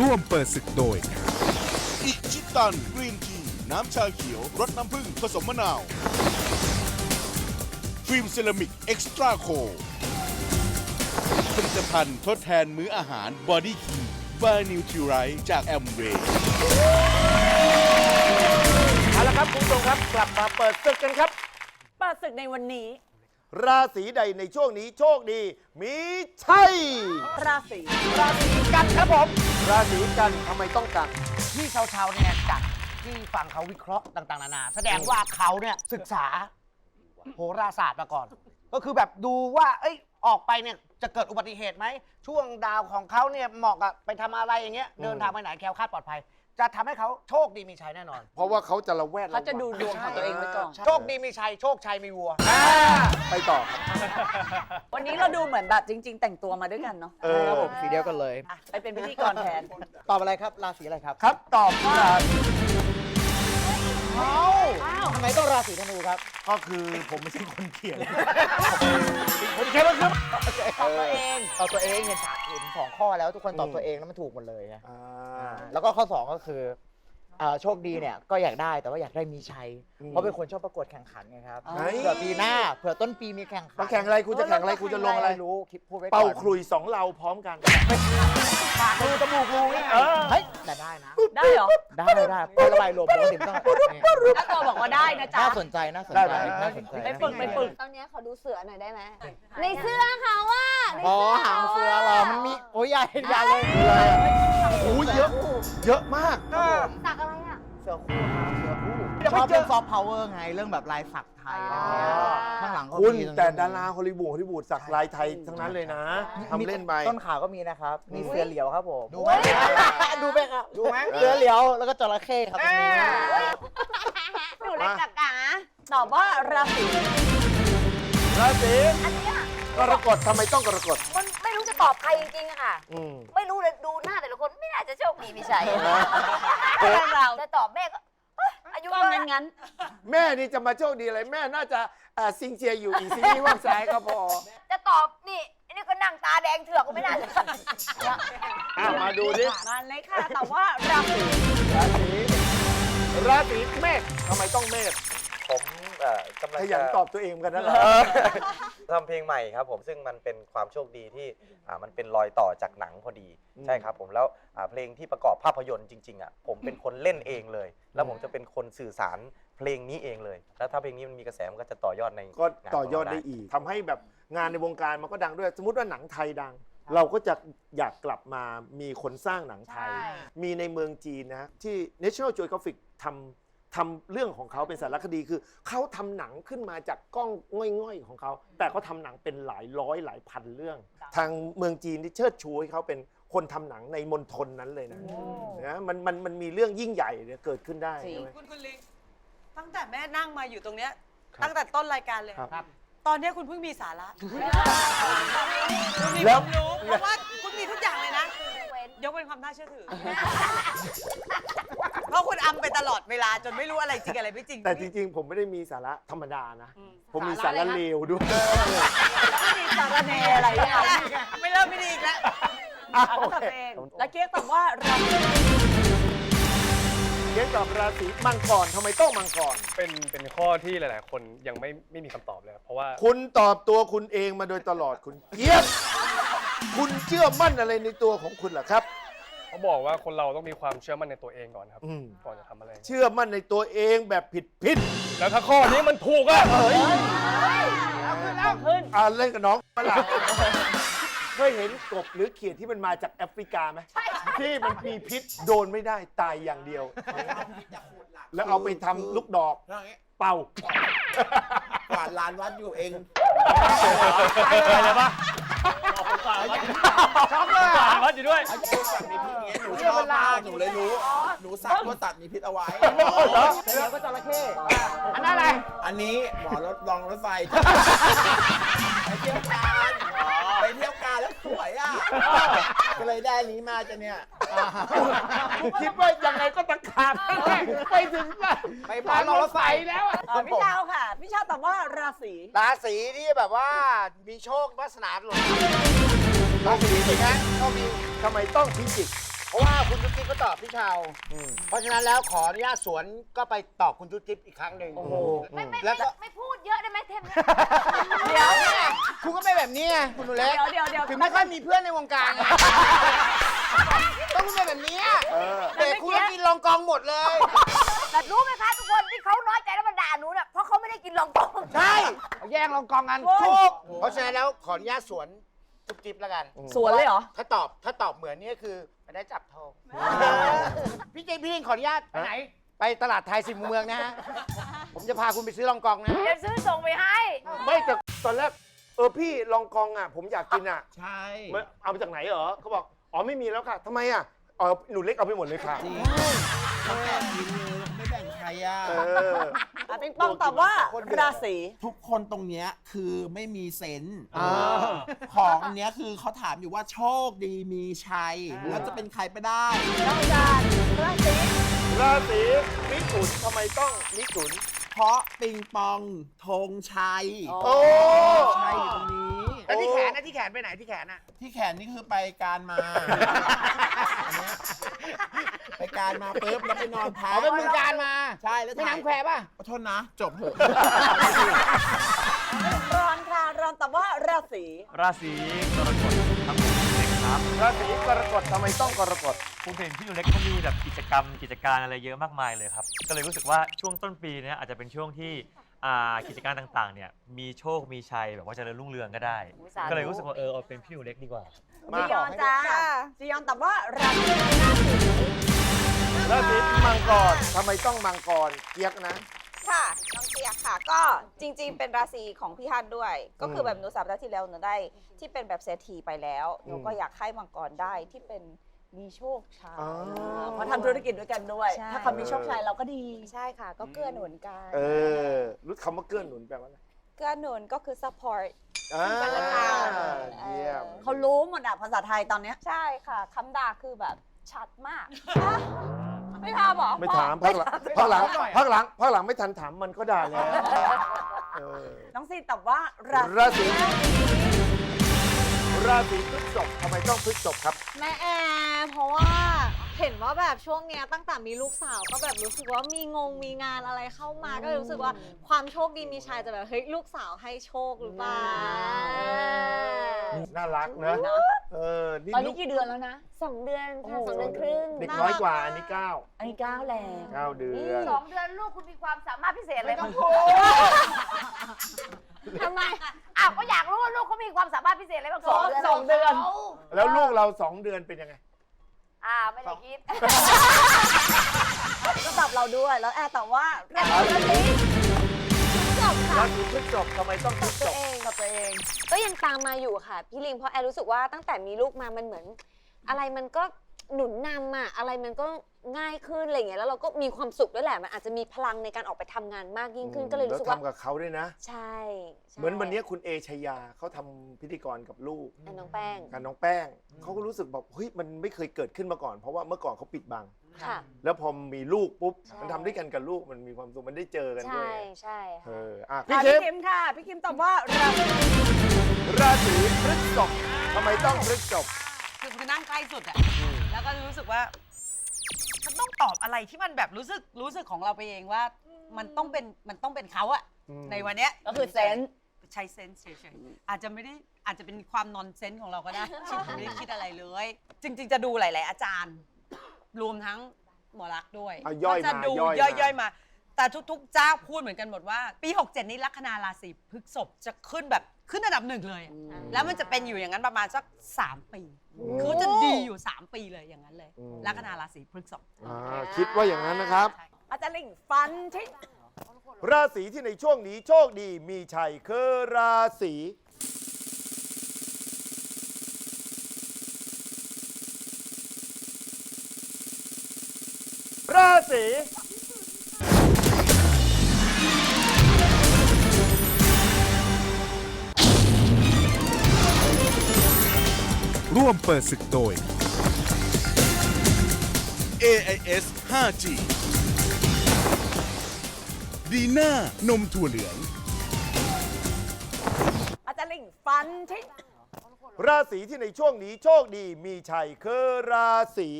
ร่วมเปิดศึกโดย อิชิตันกรีนทีน้ำชาเขียวรสน้ำผึ้งผสมมะนาว ฟิล์มเซรามิกเอ็กซ์ตร้าโคผลิตภัณฑ์ทดแทนมื้ออาหารบอดี้คีบานิวทริไรจากแอมเวย์ เอาละครับคุณผู้ชมครับ กลับมาเปิดศึกกันครับ เปิดศึกในวันนี้ ราศีใดในช่วงนี้โชคดี มีชัยราศีราศีกันครับผม ราศีกันทำไมต้องกัน ที่ชาวๆเนี่ยจากที่ฟังเขาวิเคราะห์ต่าง ๆ นานา แสดงว่าเขาเนี่ยศึกษาโหราศาสตร์มาก่อน ก็คือแบบดูว่า เอ้ยออกไปเนี่ยจะเกิดอุบัติเหตุไหม ช่วงดาวของเขาเนี่ยเหมาะกับไปทำอะไรอย่างเงี้ยเดินทางไปไหนแคล้วคลาดปลอดภัย จะทำให้เขาโชคดีมีชัยแน่นอน เพราะว่าเขาจะระแวดเขาจะดูดวงของตัวเองไว้ก่อน โชคดีมีชัย โชคชัยมีวัวอ่าไปต่อครับวันนี้เราดูเหมือนแบบจริง ๆ แต่งตัวมาด้วยกันเนาะเออครับผมสีเดียวกันเลยอะไปเป็นพิธีกรแทน ตอบอะไรครับ ราศีอะไรครับ ครับ ตอบราศี ทำไมต้องราศีธนูครับ ก็คือผมไม่ใช่คนเขียนผมแค่ว่าครับตอบตัวเองตอบตัวเองเห็นสามเห็นสองข้อแล้วทุกคนตอบตัวเองแล้วมันถูกหมดเลยไงอ่าแล้วก็ข้อ2ก็คือเอ่อโชคดีเนี่ยก็อยากได้แต่ว่าอยากได้มีชัยอืมเพราะเป็นคนชอบประกวดแข่งขันไงครับอ๋อเผื่อปีหน้าเผื่อต้นปีมีแข่งขัมาแข่งอะไรคุณจะแข่งอะไรคุณจะลงอะไรม่รู้คิดพูดไว้ก่อนเป่าคลุยสองเราพร้อมกัน ปากรูจมูกรูนี่ไงเออ เฮ้ยแต่ได้นะ ได้เหรอได้ได้เพราะระบายลมปกติต้องเนี่ยถ้าตัวบอกว่าได้นะจ๊ะ น่าสนใจน่าสนได้ใจไหมน่าสนใจไปฝึกไปฝึก ตอนเนี้ยขอดูเสือหน่อยได้ไหม ในเสื้อเขาว่าในอ๋อเสื้อหางเสือเหรอมันมีโอ้ยใหญ่ใหญ่เลยโอ้ยเยอะ เยอะมาก สักอะไรอะ เสือคู่ครับเสือคู่ ชอบเรื่องซอฟต์พาวเวอร์ไงเรื่องแบบลายสักไทยอะไรเงี้ยอ่า ข้างหลังก็คุณมีรงนี้แต่ดาราฮอลลีวูดฮอลลีวูดสักลายไทยทั้งนั้นเลยนะทำเล่นไป ต้นขาก็มีนะครับ มีเสือเหลียวครับผมดูไหมดูไหมครับดูไหมเสือเหลียวแล้วก็จระเข้ครับตรงนี้หนูเล็กกะกะตอบว่าราศีราศีอันเนี้ยกรกฎทำไมต้องกรกฎมันไม่รู้จะตอบใครจริงๆอะค่ะ อืม ไม่รู้เลยดูหน้าแต่ละคนไม่น่าจะโชคดีมีชัยเราจะตอบแม่ก็เอ้ยอายุก็เยอะงั้นแล้วงั้นแม่นี่จะมาโชคดีอะไรแม่น่าจะอ่าซิงเจียอยู่อีซีนี่ว่างซ้ายก็พอจะตอบนี่อันนี้ก็นั่งตาแดงเถือกก็ไม่น่าจะอะมาดูดิมาเลยค่ะ แต่ว่าราศีราศีราศีเมษทำไมต้องเมษผม เอ่อกำลัขงยันจะตอบตัวเองกันนะเรา ทำเพลงใหม่ครับ ผมซึ่งมันเป็นความโชคดีที่อ่ามันเป็นรอยต่อจากหนังพอดี อืม ใช่ครับ ผมแล้วอ่าเพลงที่ประกอบภาพยนตร์จริงๆอะผมเป็นคนเล่นเองเลย แล้วผมจะเป็นคนสื่อสารเพลงนี้เองเลย แล้วถ้าเพลงนี้มันมีกระแสมันก็จะต่อยอดในก็งานต่อยอดขงได้เราอีกทำให้แบบงานในวงการมันก็ดังด้วย สมมติว่าหนังไทยดัง เราก็จะอยากกลับมามีคนสร้างหนังไทยมีในเมืองจีนนะที่ National Geographic ทำ ทำเรื่องของเขาเป็นสารคดีคือเขาทำหนังขึ้นมาจากกล้องง่อยๆของเขา แต่เขาทำหนังเป็นหลายร้อยหลายพันเรื่อง ทางเมืองจีนที่เชิดชูให้เขาเป็นคนทำหนังในมณฑลนั้นเลยนะนะมันมันมันมีเรื่องยิ่งใหญ่เนี่ยเกิดขึ้นได้ใช่ไหม คุณคุณลิงตั้งแต่แม่นั่งมาอยู่ตรงเนี้ยตั้งแต่ต้นรายการเลย ครับ ตอนเนี้ยคุณเพิ่งมีสาระคุณมีแล้คววามรู้เพราะว่าคุณมีทุกอย่างเลยนะเว้นยกเป็นความน่าเชื่อถือเพ ราะคุณอำไปตลอดเวลาจนไม่รู้อะไรจริงอะไรไม่จริงแต่จริงๆ ผมไม่ได้มีสาระธรรมดานะอืมผมมีสาระเลวด้วยไม่มีสารเนอะไรเนี่ยไม่เริ่มไม่ดีอีกแล้วอะเอาโอตัวเคเองแล้วเก๊กตอบว่าราศีเกี่ยวกับราศีมังกรทำไมต้องมังกร เป็นเป็นข้อที่หลาย ๆ คนยังไม่ไม่มีคำตอบเลยครับเพราะว่า คุณตอบตัวคุณเองมาโดยตลอดคุณเกียบคุณเชื่อมั่นอะไรในตัวของคุณเหรอครับ เขาบอกว่าคนเราต้องมีความเชื่อมั่นในตัวเองก่อนครับ อืม ก่อนจะทำอะไร เชื่อมั่นในตัวเองแบบผิดผิดแล้วถ้าข้อนี้มันถูกอะเฮ้ยขึ้นอ่าเล่นกับน้องมาละเคยเห็นกบหรือเขียดที่มันมาจากแอฟริกาไหมที่มันมีพิษโดนไม่ได้ตายอย่างเดียว แล้วเอาไปทำลูกดอกเป่า กวาดลานวัดอยู่เอง อะไรปะ ช็อกเลยสารวัตรอยู่ด้วยสัตว์มีพิษเงี้ยหนูชอบมากหนูเลยรู้ หนูสักว่าสัตว์มีพิษเอาไว้เลียวก็จระเข้อันนั้นอะไร อันนี้หมอรถรองรถไฟไปเที่ยวการไปเที่ยวการแล้วสวยอะก็เลยได้นี้มาจะเนี่ยคิดว่ายังไงก็ตะขาบไปถึงว่าไปพารถไฟแล้วพี่เช้าค่ะ พี่เช้าตอบว่าราศี ราศีที่แบบว่ามีโชควาสนาหล่ นราศีจริงนะก็มีทำไมต้องพิจิกเพราะว่าคุณจุ๊บจิ๊บก็ตอบพี่เชาวอืมเพราะฉะนั้นแล้วขออนุญาตสวนก็ไปตอบคุณจุ๊บจิ๊บอีกครั้งหนึ่งไม่ไม่แล้วก็ไม่พูดเยอะได้ไหมเทมเนี่ยเดี๋ยวคุณก็เป็นแบบนี้ไงคุณหนูเล็กเดี๋ยวเดี๋ยวเดี๋ยวถึงไม่ค่อยมีเพื่อนในวงการไงต้องคุณเป็นแบบนี้เออเด็กคุณก็กินรองกองหมดเลยแต่รู้ไหมคะทุกคนที่เขาน้อยใจแล้วมาด่าหนูเนี่ยเพราะเขาไม่ได้กินรองกองใช่แย่งรองกองกันถูกเพราะฉะนั้นแล้วขออนุญาตสวน จุ๊บจิ๊บแล้วกัน สวนเลยเหรอ ถ้าตอบถ้าตอบเหมือนนี่คือไม่ได้จับทองพี่จิ๊บพี่ลิงขออนุญาตไปไหน ไปตลาดไทยสิบมุมเมืองนะฮะ ผมจะพาคุณไปซื้อรองกองนะ เดี๋ยวซื้อส่งไปให้ไม่แต่ตอนแรกเออพี่ลองกองอะ ผมอยากกินอะใช่มันเอามาจากไหนเหรอเขาบอกอ๋อไม่มีแล้วค่ะทำไมอะ อ๋อหนูเล็กเอาไปหมดเลยค่ะจริงเขาแบ่งกินเลยไม่แบ่งใครอะ เออ อะปิงปองตอบว่าราศีทุกคนตรงเนี้ยคือไม่มีเซนส์อ่า ของอันเนี้ยคือเขาถามอยู่ว่าโชคดีมีชัย แล้วจะเป็นใครไปได้ น้องอาจารย์ราศีราศีมิถุนทำไมต้องมิถุนเพราะปิงปองธงชัยโอ้ ชัยอยู่ตรงนี้ แล้วที่แขนนะที่แขนไปไหนที่แขนอะ ที่แขนนี่คือไปการมาอันเนี้ยไปการมาปุ๊บแล้วไปนอนพัอ๋กอเป็นมือการมา ใช่แล้วไม่ถ่ายน้ำแควป่ะ ขอโทษนะ จบเถอะรอนค่ะรอนตอบว่าราศีราศีกรกฎครับผมเด็กครับราศีกรกฎทำไมต้องกรกฎ ผมเห็นพี่หนูเล็กเขามีแบบกิจกรรมกิจการอะไรเยอะมากมายเลยครับ ก็เลยรู้สึกว่าช่วงต้นปีเนี้ยอาจจะเป็นช่วงที่ อ่ากิจการต่างๆ เนี่ยมีโชคมีชัยแบบว่าเจริญรุ่งเรืองก็ได้ก็เลยรู้สึกว่าเออเอาเป็นพี่หนูเล็กดีกว่า มา จียอนจ้าจียอนตอบว่าราศีราศีมังกรทำไมต้องมังกรเกียกนะ ค่ะน้องเตียค่ะ ก็จริง ๆ เป็นราศีของพี่ฮันด้วย ก็คือแบบหนูสัปดาห์ที่แล้วหนูได้ ที่เป็นแบบเศรษฐีไปแล้วหนูก็อยากให้มังกรได้ที่เป็น มีโชคชัยอ๋อ เพราะทำธุรกิจด้วยกันด้วย ใช่ ถ้าเขามีโชคชัยเราก็ดี ใช่ค่ะ ก็เกื้อหนุนกันเออ รู้คำว่าเกื้อหนุนแปลว่าอะไรเกื้อหนุนก็คือ support อ่ากันและกัน เยี่ยมเขารู้หมดอะภาษาไทยตอนเนี้ย ใช่ค่ะคำด่าคือแบบชัดมาก ไม่ทำเหรอไม่ถามพักหลังพักหลังพักหลังพักหลังไม่ทันถามมันก็ด่าแล้วเออ น้องซีนตอบว่าราราศี ราศีพฤษภทำไมต้องพฤษภครับ แม่แอร์เพราะว่าเห็นว่าแบบช่วงเนี้ยตั้งแต่มีลูกสาวก็แบบรู้สึกว่ามีงงมีงานอะไรเข้ามา ก็เลยรู้สึกว่าความโชคดีมีชัยจะแบบเฮ้ยลูกสาวให้โชคหรือเปล่าน่ารักนะเออนี่ตอนลูนี้กกี่เดือนแล้วนะ สองเดือนค่ะโอ้สองเดือนครึ่งเด็กน้อยกว่าอันนี้เก้าอันนี้เก้าแล้ว เก้าเดือน สองเดือนลูกคุณมีความสามารถพิเศษอะไรบ้าง ทำไมอ้าวก็อยากรู้ว่าลูกเขามีความสามารถพิเศษอะไรบ้างสองสองเดือน แล้วลูกเราสองเดือนเป็นยังไง อ่าไม่ได้คิดก็ตอบเราด้วยแล้วแอร์ตอบว่าราราศีศีจบค่ะราศีพฤษภทำไมต้องพฤษตัวภเองกับตัวเอง ก็ยังตามมาอยู่ค่ะ พี่ลิงเพราะแอร์รู้สึกว่าตั้งแต่มีลูกมามันเหมือน อะไรมันก็หนุนนำอะอะไรมันก็ ง่ายขึ้นอะไรอย่างเงี้ยแล้วเราก็มีความสุขด้วยแหละมันอาจจะมีพลังในการออกไปทำงานมากยิ่งขึ้นก็เลยรู้สึกว่าแวทำกับเขาด้วยนะ ใช่ใช่เหมือนวันนี้คุณเอชยาเขาทำพิธีกรกับลูก อะน้องแป้ง กับน้องแป้งเขาก็รู้สึกแบบเฮ้ยมันไม่เคยเกิดขึ้นมาก่อน เพราะว่าเมื่อก่อนเขาปิดบัง ค่ะ แล้วพอมีลูกปุ๊บใช่ มันทำด้วยกันกับลูกมันมีความสุขมันได้เจอกันด้วใช่ยใช่เอค่ะ ออะอะพี่พี่เคคิมมค่ะ พี่คิมตอบว่าราศีราศีพฤษภทำไมต้องพฤษภคือคือนั่งใกล้สุดอะแล้วก็รู้สึกว่า มันต้องตอบอะไรที่มันแบบรู้สึกรู้สึกของเราไปเองว่า มันต้องเป็นมันต้องเป็นเขาอะอืม ในวันเนี้ยก็คือเซนส์ใช้เซนส์เฉยๆอาจจะไม่ได้อาจจะเป็นความนอนเซนส์ของเราก็ได้ ที่ไม่ได้คิดอะไรเลย จริง ๆ จะดูหลาย ๆ อาจารย์ รวมทั้งหมอรักษณ์ด้วยอะย่อยก็จะมาดูย่อยย่มาอยๆมา แต่ทุกๆเจ้าพูดเหมือนกันหมดว่า ปี 67 นี้ลัคนาราศีพฤษภจะขึ้นแบบ ขึ้นอันดับหนึ่งเลยอะแล้วมันจะเป็นอยู่อย่างนั้นประมาณสัก3ปีคือจะดีอยู่3ปีเลยอย่างนั้นเลย อืม ลัคนาราศีพฤษภอ่าคิดว่าอย่างนั้นนะครับอาจารย์ลิงฟันทิ้งราศีที่ในช่วงนี้โชคดีมีชัยคือราศีราศี ร่วมเปิดศึกโดย AIS 5G ดีน่านมถั่วเหลือง อาจารย์ลิงฟันชิ้งราศีที่ในช่วงนี้โชคดีมีชัยคือราศี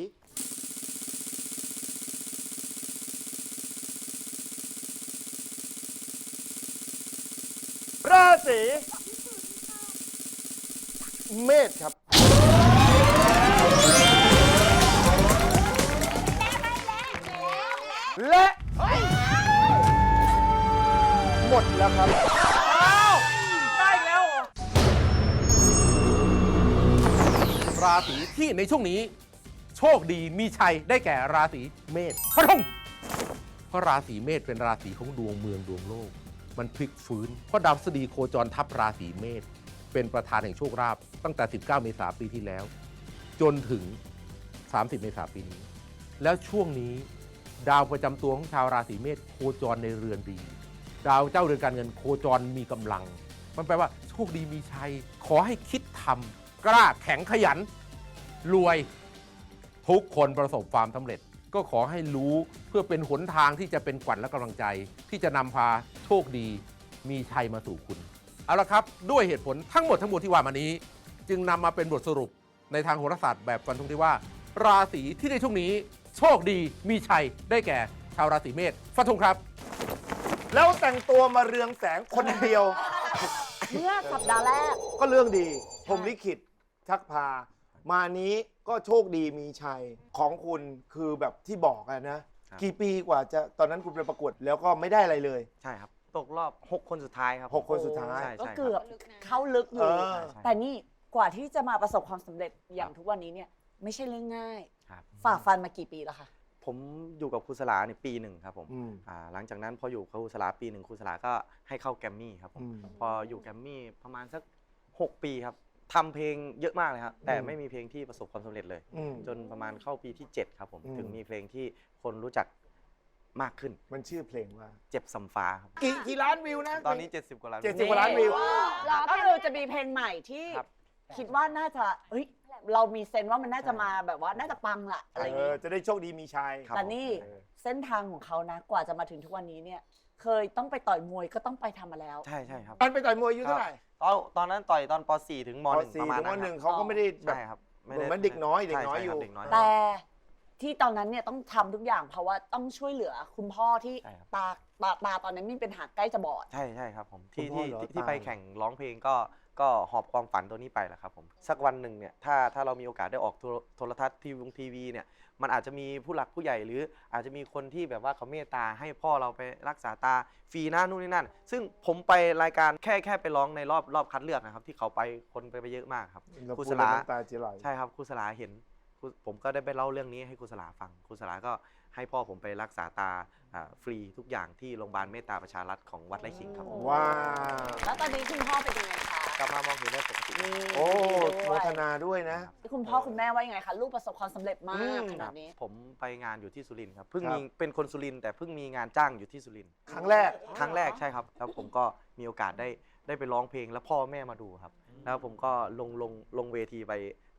ราศีเมษครับ และหมดแล้วครับ ได้แล้ว ราศีที่ในช่วงนี้ โชคดีมีชัยได้แก่ราศีเมษพระทงเพราะราศีเมษเป็นราศีของดวงเมืองดวงโลก มันพลิกฟื้น เพราะดาวพฤษฎีโคจรทับราศีเมษเป็นประธานแห่งโชคราภตั้งแต่ 19 เมษายนปีที่แล้ว จนถึง 30 เมษายนปีนี้ แล้วช่วงนี้ ดาวประจำตัวของชาวราศีเมษโคจรในเรือนดี ดาวเจ้าเรือนการเงินโคจรมีกำลัง มันแปลว่าโชคดีมีชัย ขอให้คิดทำกล้าแข็งขยัน รวยทุกคนประสบความสำเร็จ ก็ขอให้รู้เพื่อเป็นหนทางที่จะเป็นขวัญและกำลังใจ ที่จะนำพาโชคดีมีชัยมาสู่คุณ เอาละครับ ด้วยเหตุผลทั้งหมดทั้งมวลที่ว่ามานี้ จึงนำมาเป็นบทสรุปในทางโหราศาสตร์แบบฟันธงที่ว่า ราศีที่ในช่วงนี้ โชคดีมีชัยได้แก่ชาวราศีเมษฟันธงครับ แล้วแต่งตัวมาเรืองแสงคนเดียว เมื่อสัปดาห์แรก ก็เรื่องดีผมลิขิตชักพา มานี้ก็โชคดีมีชัยของคุณคือแบบที่บอกอะนะ ครับ กี่ปีกว่าจะตอนนั้นคุณไปประกวดแล้วก็ไม่ได้อะไรเลย ใช่ครับ ตกรอบ 6 คนสุดท้ายครับ หกคนสุดท้าย ใช่ก็ใช่ครับ เกือบเข้าลึกอเอยู่อใช่ใช่แต่นี่กว่าที่จะมาประสบความสำเร็จอย่างทุกวันนี้เนี่ย ไม่ใช่เรื่องง่าย ครับ ฝ่าฟันมากี่ปีแล้วคะ ผมอยู่กับครูสลาเนี่ยปีหนึ่งครับผมอืมอ่าหลังจากนั้นพออยู่กับครูสลาปีหนึ่งครูสลาก็ให้เข้าแกรมมี่ครับผมอืม พออยู่แกรมมี่ประมาณสัก 6 ปีครับทำเพลงเยอะมากเลยครับแต่อืม ไม่มีเพลงที่ประสบความสำเร็จเลย อืม จนประมาณเข้าปีที่ 7 ครับผมอืม ถึงมีเพลงที่คนรู้จักมากขึ้นมันชื่อเพลงว่าเจ็บสำฟ้าครับ กี่กี่ล้านวิวนะ ตอนนี้ 70 กว่าล้าน เจ็ดสิบกว่าล้านวิวก็คือจะมีเพลงใหม่ที่ ครับ คิดว่าน่าจะเฮ้ย เรามีเซนส์ว่ามันน่าจะมาแบบว่าน่าจะปังอะอะไรอย่างเอเงี้อยจะได้โชคดีมีชัย ครับ แต่นี่เออ เส้นทางของเขานะกว่าจะมาถึงทุกวันนี้เนี่ย เคยต้องไปต่อยมวยก็ต้องไปทำมาแล้ว ใช่ใช่ครับอันไปต่อยมวยอายุเท่าไหร่ตอนตอนนั้นต่อยตอนป .4 ถึงม ป .1 สี่ประมาณถึงนั้มนหนึ่งครับเขาก็ไม่ได้แบบ ใช่ครับไม่เหมืได้อนมันเด็กน้อยเด็กใช่น้อยใช่อยู่ครับเด็กน้อย แต่ ที่ตอนนั้นเนี่ยต้องทำทุกอย่างเพราะว่าต้องช่วยเหลือคุณพ่อที่ใช่ครับ ตาตาตาตอนนั้นมีเป็นหาใกล้จะบอด ใช่ใช่ครับผมที่คุณพ่อที่เหรอที่ที่ตาย ไปแข่งร้องเพลงก็ก็หอบความฝันตัวนี้ไปแหละครับผมสักวันหนึ่งเนี่ยถ้าถ้าเรามีโอกาสได้ออกโทรโทรทัศน์ทีวีทีวีเนี่ยมันอาจจะมีผู้หลักผู้ใหญ่หรืออาจจะมีคนที่แบบว่าเขาเมตตาให้พ่อเราไปรักษาตาฟรีนะนู่นนี่นั่น ซึ่งผมไปรายการแค่แค่ไปร้องในรอบรอบคัดเลือกนะครับที่เขาไปคนไปไปเยอะมากครับ เราครูพูสดแล้วลาน้ำตาจะไหล ใช่ครับครูสลาเห็นครู ผมก็ได้ไปเล่าเรื่องนี้ให้ครูสลาฟังครูสลาก็ให้พ่อผมไปรักษาตาอ่าฟรีทุกอย่างที่โรงพยาบาลเมตตาประชารัฐของวัดไร่ขิงครับว้าว แล้วตอนนี้คุณพ่อเป็นยังไงคะกลับมามองเห็นได้ปกติโอ้โมทนาด้วยนะ คุณพ่อคุณแม่ว่ายังไงคะลูกประสบความสำเร็จมาอืกม ขนาดนี้ ผมไปงานอยู่ที่สุรินทร์ครับเพิ่งครับมีเป็นคนสุรินทร์แต่เพิ่งมีงานจ้างอยู่ที่สุรินทร์ครั้งแรก ครั้งแรกใช่ครับ แล้วผมก็มีโอกาสได้ได้ไปร้องเพลงแล้วพ่อแม่มาดูครับ แล้วผมก็ลงลงลงเวทีไป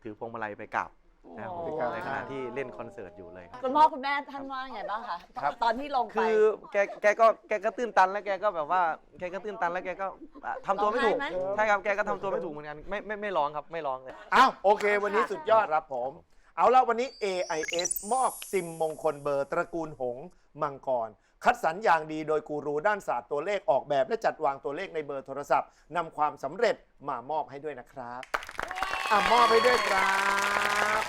ถือพวงมาลัยไปกราบ นะครับโอ้ในขณะที่เล่นคอนเสิร์ตอยู่เลยครับ คุณพ่อคุณแม่ท่านว่าไงบ้างคะครับ ตอนที่ลงไป คือแกแกก็แกก็ตื้นตันแล้วแกก็แบบว่าแกก็ตื้นตันแล้วแกก็อะทำตัวไม่ถูกร้องไห้ไหม ใช่ครับแกก็ทำตัวไม่ถูกเหมือนกันไม่ไม่ไม่ร้องครับไม่ร้องเลย อ้าวโอเค วันนี้สุดยอดครับผม เอาละวันนี้ AIS มอบซิมมงคลเบอร์ตระกูลหงส์มังกร คัดสรรอย่างดีโดยกูรูด้านศาสตร์ตัวเลขออกแบบ และจัดวางตัวเลขในเบอร์โทรศัพท์นำความสำเร็จมามอบให้ด้วยนะครับอะมอบให้ด้วยครับ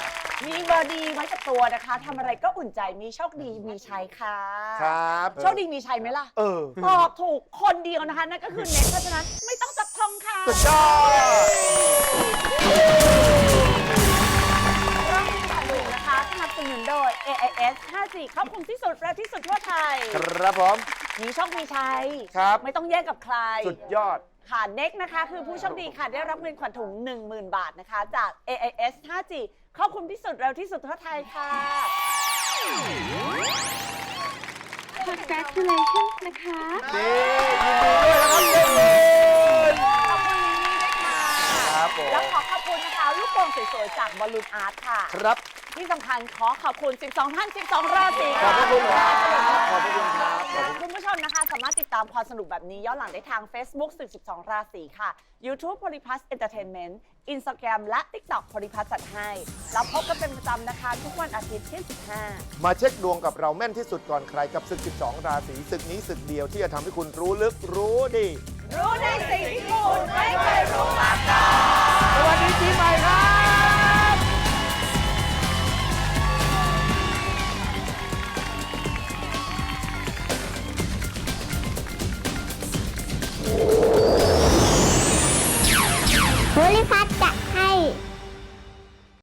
มีเบอร์ดีไว้กับตัวนะคะทำอะไรก็อุ่นใจมีโชคดีมีชัยค่ะครับ โชคดีมีชัยไหมล่ะ เออตอบถูกคนเดียวนะคะ นั่นก็คือเน็ตเพราะฉะนั้นไม่ต้องจับทองค่ะสุดยอดรางวัลที่หนึ่งนะคะสนับสนุนโดย AIS 5G ครอบคลุมที่สุดเร็วที่สุดทั่วไทย ครับผม มีโชคมีชัยครับ ไม่ต้องแย่งกับใคร สุดยอด ค่ะเน็กนะคะ คือผู้โชคดีค่ะ ได้รับเงินขวัญถุง 10,000 บาทนะคะ จาก AIS 5G ครอบคลุมที่สุดเร็วที่สุดทั่วไทยค่ะ Congratulations นะคะนี่ยินดีด้วยนะครับเย้เลยขอบคุณลิลลี่ด้วยค่ะ ครับผม แล้วขอขอบคุณนะคะ ลูกโป่งสวยๆจากบอลลูนอาร์ตค่ะ ครับ ที่สำคัญขอขอบคุณ 12 ท่าน 12 ราศีขอบค่ะพระคุณครับขอบพระคุณครับคุณผู้ชมนะคะ สามารถติดตามความสนุกแบบนี้ย้อนหลังได้ทาง Facebook สึก12 ราศีค่ะ YouTube Polyplus Entertainment Instagram และ TikTok Polyplus จัดให้ แล้วพบกันเป็นประจำนะคะ ทุกวันอาทิตย์เที่ยง15 มาเช็คดวงกับเราแม่นที่สุดก่อนใครกับศึก 12 ราศีศึกนี้ศึกเดียวที่จะทำให้คุณรู้ลึกรู้ดี รู้ในสิ่งที่คุณไม่เคยรู้มาก่อนสวัสดีปีใหม่ครับ